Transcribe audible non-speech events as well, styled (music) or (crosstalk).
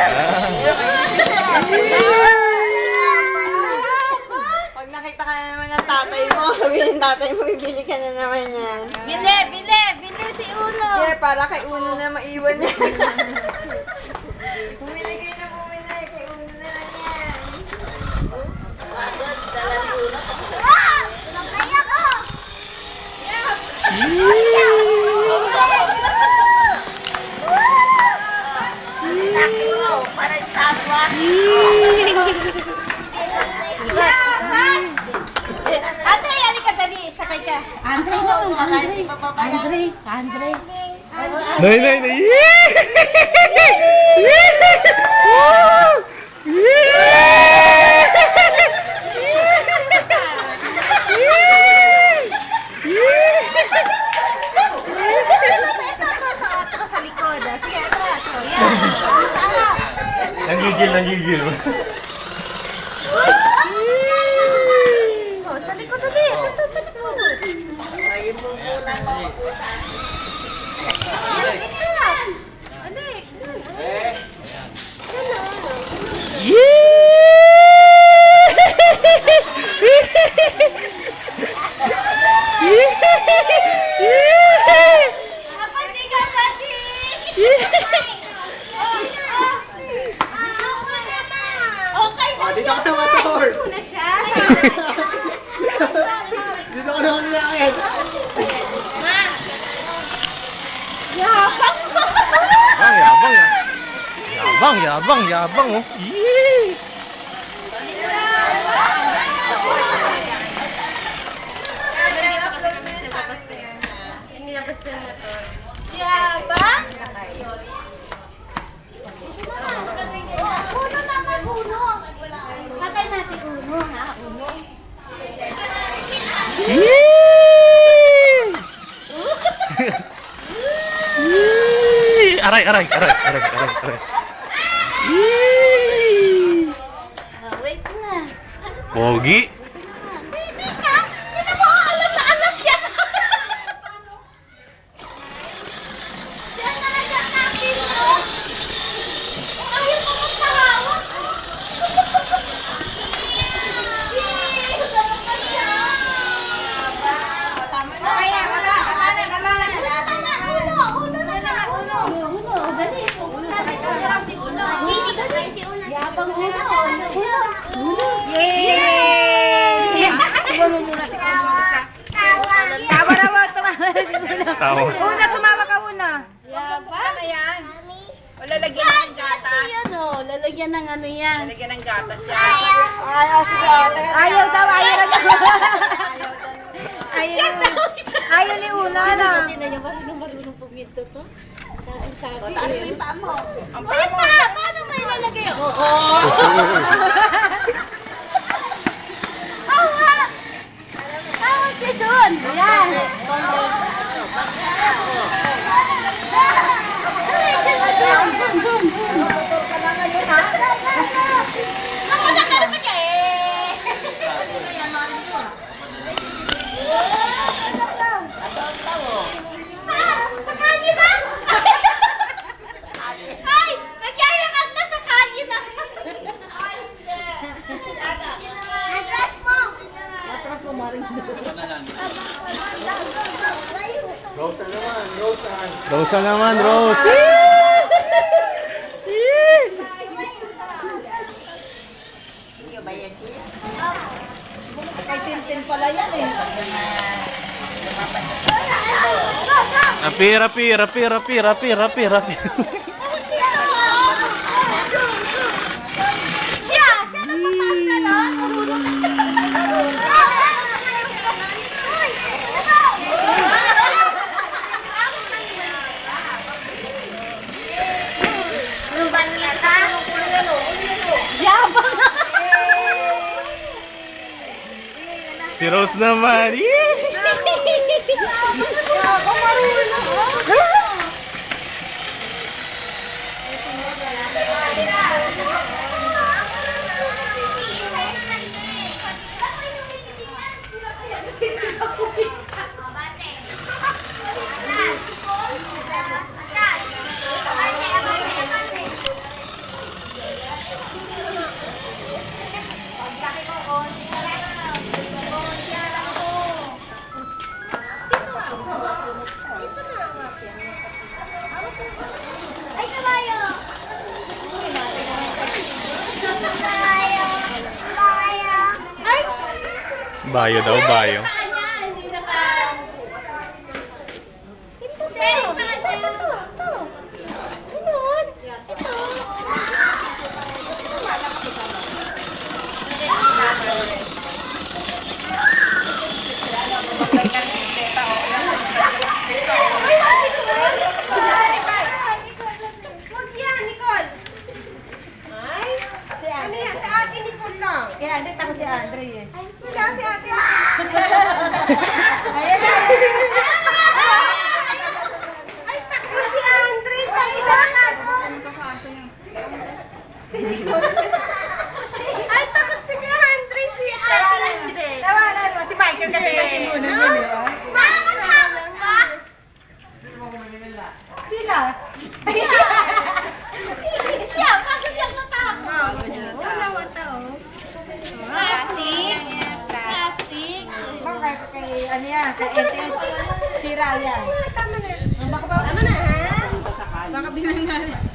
(laughs) Pag nakita ka na naman ng tatay mo, (laughs) sabihin ng tatay mo, bibili ka na naman yan. Bili, bili, bili si Ulo. Yeah, para kay Uno na maiwan niya. (laughs) bumili kayo na bumili, kay Uno na lang yan. Ah! Ate, yani ka dali. Sakay ka. Andre Andre. Andre, Andre. Nay, nay, nay. Nanggigil, nanggigil. Oh, sa likod ulit. Ito, sa likod. Ayun mo muna makaputa. Kapati ka, dito ka naman sa horse. (laughs) na siya. Dito ka naman nilakit. Ma! Yabang yabang, ya. Yabang, yabang, yabang, oh. Yee! I-upload mo yun sa amin na yan, ha? Nilabas ko na to. Yabang? Uno naman, uno. Patay natin uno, ha? Uno. Yee! Yee! Aray, aray, aray, aray, aray, aray. Yee! Ah, wait na. Pogi. Hindi ka. Hindi mo alam na alam siya. Siya na lang siya natin, no? Ayaw mo magpahawak. Tama na. Kaya, wala. Tama na, tama na. Uno, uno na lang. Uno. Uno, dali. Uno. Si Uno. Yabang uno. Uno. Yay! Tuwa mo muna si Uno isa. Tawa. Tawa na mo, tumawa na si Uno. Tawa. Una, tumawa ka una. Yabang. Ano yan? O, lalagyan ng gata. Yan o, lalagyan ng ano yan. Lalagyan ng gata siya. Ayaw. Ayaw daw, ayaw daw. Ayaw. Ayaw ni Una na. Tingnan niyo, marunong marunong puminto to. Sabi, sabi. Taas mo yung paa mo. Wait pa! Paano mo ilalagay? Oo. (laughs) Awa! Awa siya doon. Yan. Ako na karoon ka eh. Sa kalye ba? Ay! Nagyayakap na sa kalye na. Atras mo! Atras mo, maring. Rosa naman, Rosa. Rosa naman, Rose. Kay Tintin pala yan eh. Rapi, rapi, rapi, rapi, rapi, rapi. Siya! Siya nagpapasa na, no? Uy! Ito! Ruban niya ka? Si Rose naman. Yee! Ay, kabayo! Kabayo! Kabayo! Ay! Bayo daw, bayo. Hindi na ka... Ito, ito, ito, ito, ito. Ganun. Ito. Huwag yan, Nicole. Ay, ano yan? Sa atin, Nicole lang. Kaya hindi takot si Andre eh. Wala si ate. (laughs) Ayan na. Ay, takbo si Andre. Kailan? Ay, takot si Andre. Si ate hindi. Tawanan mo. Si Michael kasi kasi muna yun eh. ah. Bakit takot ka? Sino? Siya, bakit siya natakot? Wala, wata, oh. Plastic. Plastic. Bakit kay ano yan? Ente. Si Ryan. Tama na. Tama na, ha? Baka binangal.